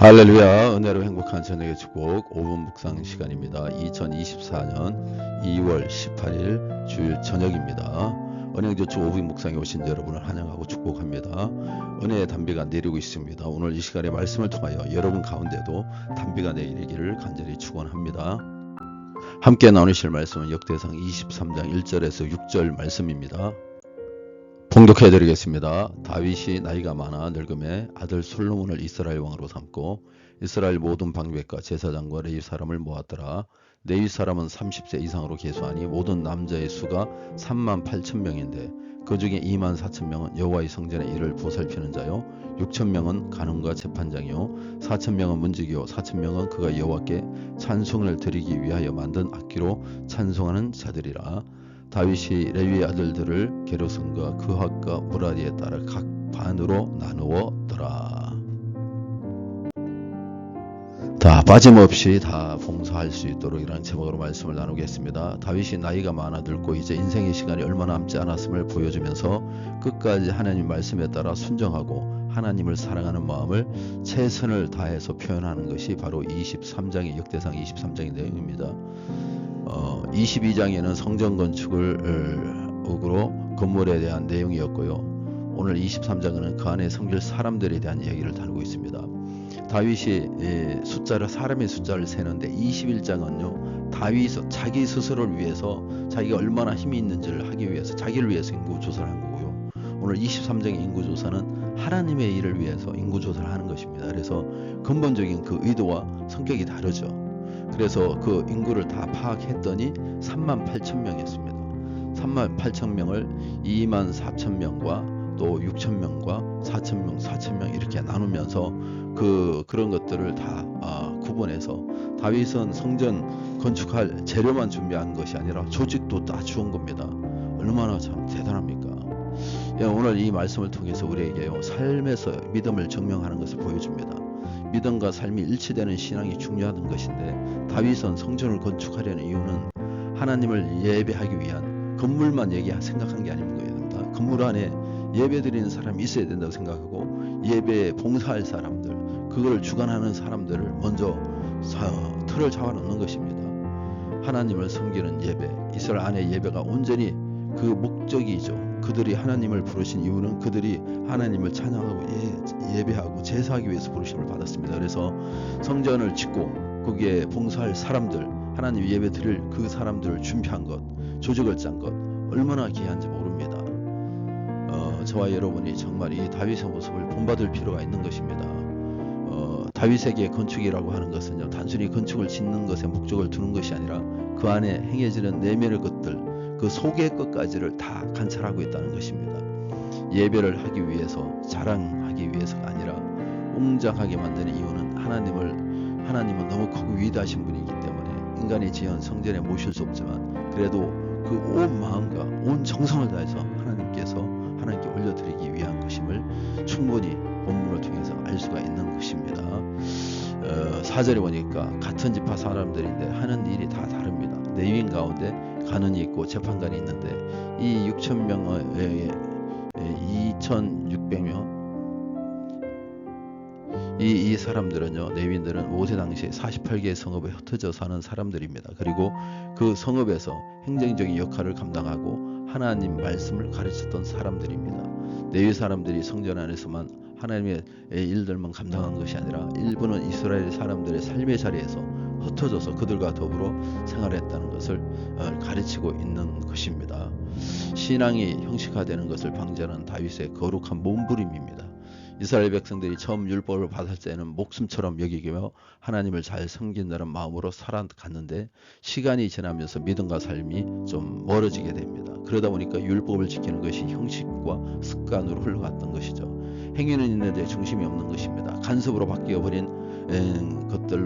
할렐루야 은혜로 행복한 저녁의 축복 5분 묵상 시간입니다. 2024년 2월 18일 주일 저녁입니다. 은행저축 5분 묵상에 오신 여러분을 환영하고 축복합니다. 은혜의 단비가 내리고 있습니다. 오늘 이 시간에 말씀을 통하여 여러분 가운데도 단비가 내리기를 간절히 축원합니다. 함께 나누실 말씀은 역대상 23장 1절에서 6절 말씀입니다. 봉독해 드리겠습니다. 다윗이 나이가 많아 늙음에 아들 솔로몬을 이스라엘 왕으로 삼고 이스라엘 모든 방백과 제사장과 레위 사람을 모았더라. 레위 사람은 30세 이상으로 계수하니 모든 남자의 수가 3만 8천 명인데 그 중에 2만 4천 명은 여호와의 성전의 일을 보살피는 자요 6천 명은 간음과 재판장이요 4천 명은 문지기요 4천 명은 그가 여호와께 찬송을 드리기 위하여 만든 악기로 찬송하는 자들이라 다윗이 레위의 아들들을 게르손과 그핫과 무라리에 따라 각 반으로 나누었더라. 다 빠짐없이 다 봉사할 수 있도록 이런 제목으로 말씀을 나누겠습니다. 다윗이 나이가 많아 들고 이제 인생의 시간이 얼마 남지 않았음을 보여주면서 끝까지 하나님 말씀에 따라 순정하고 하나님을 사랑하는 마음을 최선을 다해서 표현하는 것이 바로 23장의 역대상 23장의 내용입니다. 어, 22장에는 성전 건축을 으로 건물에 대한 내용이었고요. 오늘 23장은 그 안에 섬길 사람들에 대한 이야기를 다루고 있습니다. 다윗이 예, 숫자를 사람의 숫자를 세는데 21장은요. 다윗이 자기 스스로를 위해서 자기가 얼마나 힘이 있는지를 하기 위해서 자기를 위해서 인구 조사를 한 거고요. 오늘 23장의 인구 조사는 하나님의 일을 위해서 인구 조사를 하는 것입니다. 그래서 근본적인 그 의도와 성격이 다르죠. 그래서 그 인구를 다 파악했더니 3만 8천 명이었습니다. 3만 8천 명을 2만 4천 명과 또 6천 명과 4천 명, 4천 명 이렇게 나누면서 그 그런 것들을 다 아, 구분해서 다윗은 성전 건축할 재료만 준비한 것이 아니라 조직도 다 주은 겁니다. 얼마나 참 대단합니까? 예, 오늘 이 말씀을 통해서 우리에게요 삶에서 믿음을 증명하는 것을 보여줍니다. 믿음과 삶이 일치되는 신앙이 중요한 것인데 다윗은 성전을 건축하려는 이유는 하나님을 예배하기 위한 건물만 얘기 생각한 게 아닙니다. 건물 안에 예배 드리는 사람이 있어야 된다고 생각하고 예배에 봉사할 사람들, 그걸 주관하는 사람들을 먼저 사, 틀을 잡아놓는 것입니다. 하나님을 섬기는 예배, 이스라엘 안의 예배가 온전히 그 목적이죠. 그들이 하나님을 부르신 이유는 그들이 하나님을 찬양하고 예, 예배하고 제사하기 위해서 부르심을 받았습니다. 그래서 성전을 짓고 거기에 봉사할 사람들, 하나님 예배 드릴 그 사람들을 준비한 것, 조직을 짠 것, 얼마나 귀한지 모릅니다. 어, 저와 여러분이 정말 이 다윗의 모습을 본받을 필요가 있는 것입니다. 어, 다윗에게 건축이라고 하는 것은요, 단순히 건축을 짓는 것에 목적을 두는 것이 아니라 그 안에 행해지는 내면의 것들, 그 속의 것까지를 다 관찰하고 있다는 것입니다. 예배를 하기 위해서, 자랑하기 위해서가 아니라 웅장하게 만드는 이유는 하나님을 하나님은 너무 크고 위대하신 분이기 때문에 인간의 지은 성전에 모실 수 없지만 그래도 그 온 마음과 온 정성을 다해서 하나님께서 하나님께 올려드리기 위한 것임을 충분히 본문을 통해서 알 수가 있는 것입니다. 어, 사절에 보니까 같은 지파 사람들인데 하는 일이 다 다릅니다. 내위인 가운데 간원이 있고 재판관이 있는데 이 6천 명의 2,600명 이, 이 사람들은요, 내윈들은 5세 당시에 48개의 성읍에 흩어져 사는 사람들입니다. 그리고 그 성읍에서 행정적인 역할을 감당하고 하나님 말씀을 가르쳤던 사람들입니다. 내위 사람들이 성전 안에서만 하나님의 일들만 감당한 것이 아니라 일부는 이스라엘 사람들의 삶의 자리에서 흩어져서 그들과 더불어 생활했다는 것을 어, 가르치고 있는 것입니다. 신앙이 형식화되는 것을 방지하는 다윗의 거룩한 몸부림입니다. 이스라엘 백성들이 처음 율법을 받을 때는 목숨처럼 여기며 하나님을 잘 섬긴다는 마음으로 살아갔는데 시간이 지나면서 믿음과 삶이 좀 멀어지게 됩니다. 그러다 보니까 율법을 지키는 것이 형식과 습관으로 흘러갔던 것이죠. 행위는 있는데 중심이 없는 것입니다. 간섭으로 바뀌어 버린 것들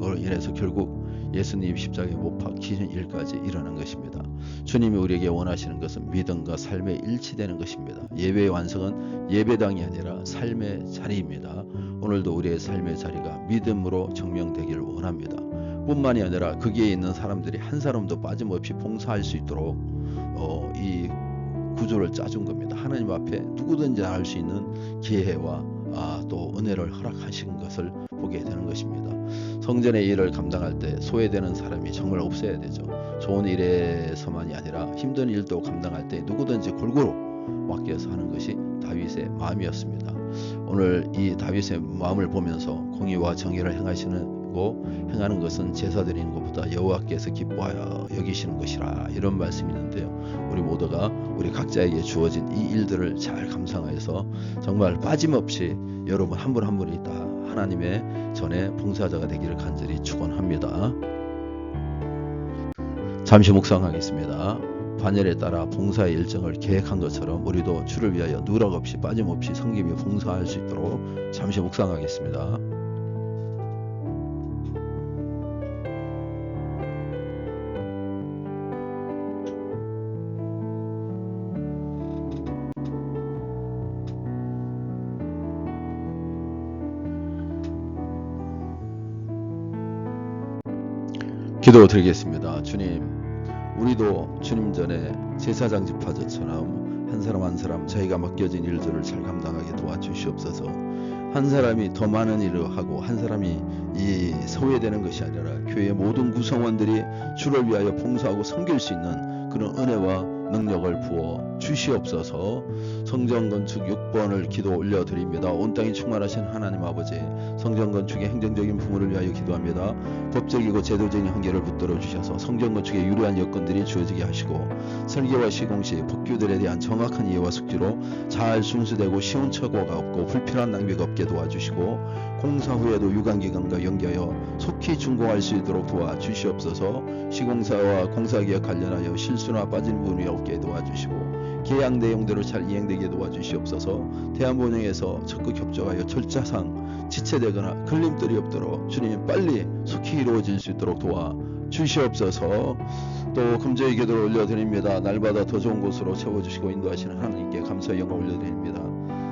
로 인해서 결국 예수님 십자가에 못 박히신 일까지 일어난 것입니다. 주님이 우리에게 원하시는 것은 믿음과 삶에 일치되는 것입니다. 예배의 완성은 예배당이 아니라 삶의 자리입니다. 오늘도 우리의 삶의 자리가 믿음으로 증명되기를 원합니다. 뿐만이 아니라 거기에 있는 사람들이 한 사람도 빠짐없이 봉사할 수 있도록 어, 이 구조를 짜준 겁니다. 하나님 앞에 누구든지 할 수 있는 기회와 아, 또 은혜를 허락하신 것을 보게 되는 것입니다. 성전의 일을 감당할 때 소외되는 사람이 정말 없어야 되죠. 좋은 일에서만이 아니라 힘든 일도 감당할 때 누구든지 골고루 맡겨서 하는 것이 다윗의 마음이었습니다. 오늘 이 다윗의 마음을 보면서 공의와 정의를 행하시 고 행하는 것은 제사 드리는 것보다 여호와께서 기뻐하여 여기시는 것이라 이런 말씀이 있는데요. 우리 모두가 우리 각자에게 주어진 이 일들을 잘 감상하여서 정말 빠짐없이 여러분 한 분 한 분이 다 하나님의 전에 봉사자가 되기를 간절히 축원합니다. 잠시 묵상하겠습니다. 반열에 따라 봉사의 일정을 계획한 것처럼 우리도 주를 위하여 누락 없이 빠짐없이 성김이 봉사할 수 있도록 잠시 묵상하겠습니다. 기도 드리겠습니다. 주님, 우리도 주님 전에 제사장 집화자처럼 한 사람 한 사람 저희가 맡겨진 일들을 잘 감당하게 도와주시옵소서. 한 사람이 더 많은 일을 하고 한 사람이 이 소외되는 것이 아니라 교회 모든 구성원들이 주를 위하여 봉사하고 섬길 수 있는 그런 은혜와 능력을 부어 주시옵소서. 성전 건축 6번을 기도 올려 드립니다. 온 땅이 충만하신 하나님 아버지, 성전 건축의 행정적인 부문을 위하여 기도합니다. 법적이고 제도적인 한계를 붙들어 주셔서 성전 건축에 유리한 여건들이 주어지게 하시고 설계와 시공 시 법규들에 대한 정확한 이해와 숙지로 잘 순수되고 쉬운 착오가 없고 불필요한 낭비가 없게 도와주시고 공사 후에도 유관기관과 연계하여 속히 준공할 수 있도록 도와 주시옵소서. 시공사와 공사기업 관련하여 실수나 빠진 부분이 없게 도와주시고 계약 내용대로 잘 이행되게 도와주시옵소서. 대한번영에서 적극 협조하여 절차상 지체되거나 걸림돌이 없도록 주님 빨리 속히 이루어질 수 있도록 도와 주시옵소서. 또 금저의 기도를 올려드립니다. 날마다 더 좋은 곳으로 채워주시고 인도하시는 하나님께 감사의 영광 올려드립니다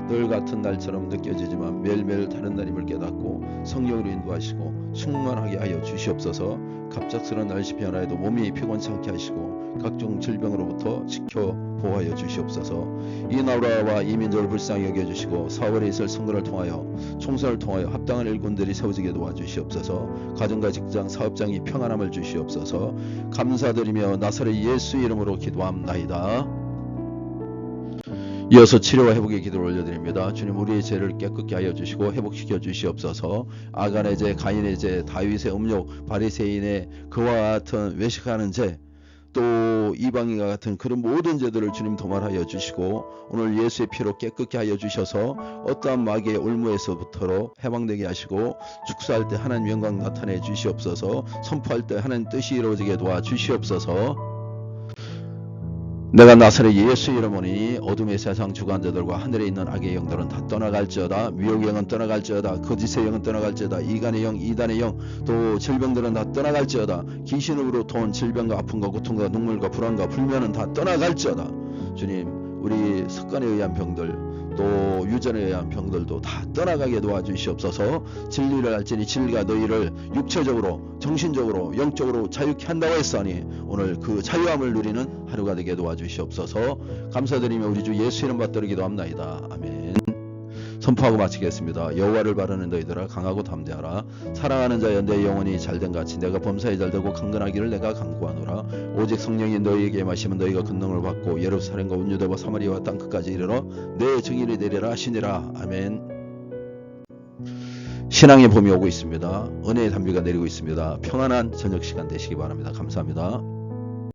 늘 같은 날처럼 느껴지지만 매일매일 다른 날임을 깨닫고 성령으로 인도하시고 충만하게 하여 주시옵소서. 갑작스러운 날씨 변화에도 몸이 피곤치 않게 하시고 각종 질병으로부터 지켜 보호하여 주시옵소서. 이 나라와 이 민족을 불쌍히 여겨주시고 4월에 있을 선거를 통하여 총선을 통하여 합당한 일꾼들이 세워지게 도와주시옵소서. 가정과 직장 사업장이 평안함을 주시옵소서. 감사드리며 나사렛 예수 이름으로 기도함나이다 이어서 치료와 회복의 기도를 올려드립니다. 주님 우리의 죄를 깨끗게 하여 주시고 회복시켜 주시옵소서. 아간의 죄, 가인의 죄, 다윗의 음욕, 바리새인의 그와 같은 외식하는 죄, 또 이방인과 같은 그런 모든 죄들을 주님 도말하여 주시고 오늘 예수의 피로 깨끗게 하여 주셔서 어떠한 마귀의 올무에서부터로 해방되게 하시고 축사할 때 하나님 영광 나타내 주시옵소서 선포할 때 하나님 뜻이 이루어지게 도와 주시옵소서 내가 나사렛 예수 이름으니 어둠의 세상 주관자들과 하늘에 있는 악의 영들은 다 떠나갈지어다 미혹의 영은 떠나갈지어다 거짓의 영은 떠나갈지어다 이간의 영 이단의 영 또 질병들은 다 떠나갈지어다. 귀신으로부터 온 질병과 아픔과 고통과 눈물과 불안과 불면은 다 떠나갈지어다. 주님 우리 습관에 의한 병들 또 유전에 의한 병들도 다 떠나가게 도와주시옵소서. 진리를 알지니 진리가 너희를 육체적으로 정신적으로 영적으로 자유케 한다고 했으니 오늘 그 자유함을 누리는 하루가 되게 도와주시옵소서. 감사드리며 우리 주 예수 이름 받들어 기도 합나이다. 아멘 선포하고 마치겠습니다. 여호와를 바라는 너희들아 강하고 담대하라. 사랑하는 자여 내 영혼이 잘된 같이 내가 범사에 잘되고 강건하기를 내가 간구하노라. 오직 성령이 너희에게 마시면 너희가 근능을 받고 예루살렘과 온유대와 사마리아와 땅 끝까지 이르러 내 증인이 되리라 하시니라. 아멘. 신앙의 봄이 오고 있습니다. 은혜의 단비가 내리고 있습니다. 평안한 저녁 시간 되시기 바랍니다. 감사합니다.